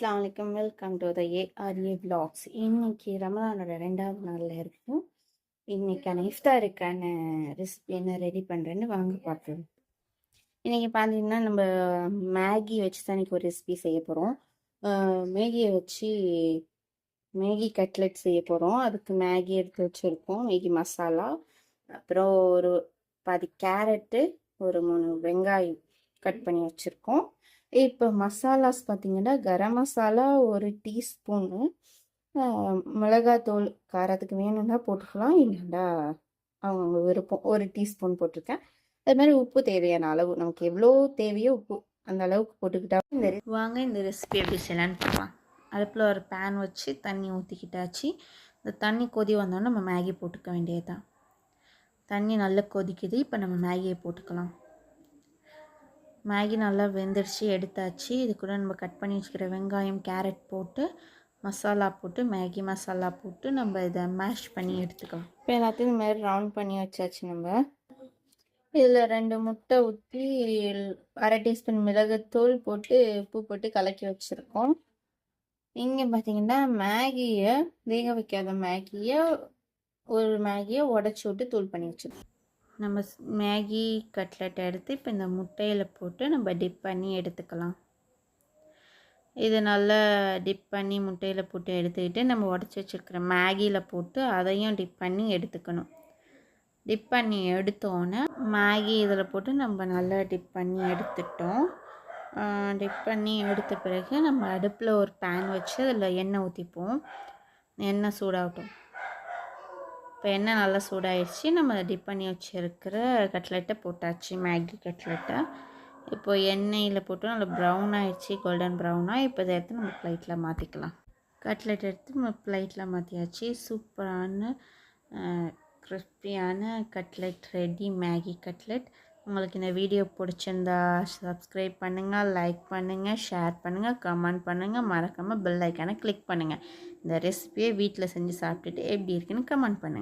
அஸ்லாம் வலைக்கம் welcome to the ARA blogs இன்னைக்கு ரமலானோட ரெண்டாவது நாளில் இருக்கும் இன்னைக்கான இஃப்தாருக்கான ரெசிபி என்ன ரெடி பண்ணுறேன்னு வாங்க பார்க்கலாம் இன்னைக்கு பார்த்தீங்கன்னா நம்ம மேகி வச்சு தான் இன்னைக்கு ஒரு ரெசிபி செய்ய போகிறோம் மேகியை வச்சு மேகி கட்லெட் செய்ய போகிறோம் அதுக்கு மேகி எடுத்து வச்சுருக்கோம். மேகி மசாலா. அப்புறம் ஒரு பாதி கேரட்டு ஒரு மூணு வெங்காயம் கட் பண்ணி வச்சுருக்கோம். இப்போ மசாலாஸ் பார்த்தீங்கன்னா கரம் மசாலா ஒரு டீஸ்பூனு மிளகாத்தூள் காரத்துக்கு வேணும்னா போட்டுக்கலாம். இல்லைண்டா அவங்கவுங்க விருப்பம் ஒரு டீஸ்பூன் போட்டிருக்கேன். அது மாதிரி உப்பு தேவையான அளவு. நமக்கு எவ்வளோ தேவையோ உப்பு அந்த அளவுக்கு போட்டுக்கிட்டா இந்த வாங்க இந்த ரெசிபி எப்படி செய்யலான்னு பார்க்கலாம். அடுப்பில் ஒரு பேன் வச்சு தண்ணி ஊற்றிக்கிட்டாச்சு இந்த தண்ணி கொதி வந்தோடனே நம்ம மேகி போட்டுக்க வேண்டியதுதான். தண்ணி நல்லா கொதிக்குது. இப்போ நம்ம மேகியை போட்டுக்கலாம். மேகி நல்லா வெந்துடுச்சு எடுத்தாச்சு. இது கூட நம்ம கட் பண்ணி வச்சுக்கிற வெங்காயம் கேரட் போட்டு மசாலா போட்டு மேகி மசாலா போட்டு நம்ம இதை மேஷ் பண்ணி எடுத்துக்கலாம். இப்போ எல்லாத்தையும் இந்த மாதிரி ரவுண்ட் பண்ணி வச்சாச்சு நம்ம. இதில் ரெண்டு முட்டை ஊற்றி அரை டீஸ்பூன் மிளகுத்தூள் போட்டு உப்பு போட்டு கலக்கி வச்சுருக்கோம். இங்கே பார்த்தீங்கன்னா மேகியை வேக வைக்காத மேகியை ஒரு மேகியை உடச்சி விட்டு தூள் பண்ணி வச்சுருக்கோம். நம்ம ஸ்- மேகி கட்லெட் எடுத்து இப்போ இந்த முட்டையில் போட்டு நம்ம டிப் பண்ணி எடுத்துக்கலாம். இது நல்லா டிப் பண்ணி முட்டையில் போட்டு எடுத்துக்கிட்டு நம்ம உடச்சி வச்சுருக்கிற மேகியில் போட்டு அதையும் டிப் பண்ணி எடுத்துக்கணும். டிப் பண்ணி எடுத்தோன்னே மேகி இதில் போட்டு நம்ம நல்லா டிப் பண்ணி எடுத்துட்டோம். டிப் பண்ணி எடுத்த பிறகு நம்ம அடுப்பில் ஒரு பேன் வச்சு அதில் எண்ணெய் ஊற்றிப்போம் எண்ணெய் சூடாகட்டும். இப்போ எண்ணெய் நல்லா சூடாயிடுச்சு. நம்ம டிப் பண்ணி வச்சுருக்கிற கட்லெட்டை போட்டாச்சு. மேகி கட்லெட்டை இப்போ எண்ணெயில் போட்டு நல்லா ப்ரௌன் ஆயிடுச்சு. கோல்டன் ப்ரௌனாக இப்போ இதை எடுத்து நம்ம ப்ளைட்டில் மாற்றிக்கலாம் கட்லெட் எடுத்து நம்ம ப்ளைட்டில் மாற்றியாச்சு சூப்பரான கிறிஸ்பியான கட்லெட் ரெடி மேகி கட்லெட் உங்களுக்கு இந்த வீடியோ பிடிச்சிருந்தா சப்ஸ்கிரைப் பண்ணுங்கள் லைக் பண்ணுங்கள் ஷேர் பண்ணுங்கள் கமெண்ட் பண்ணுங்கள் மறக்காமல் பெல் ஐக்கானை கிளிக் பண்ணுங்கள் இந்த ரெசிபியை வீட்டில் செஞ்சு சாப்பிட்டுட்டு எப்படி இருக்குன்னு கமெண்ட் பண்ணுங்கள்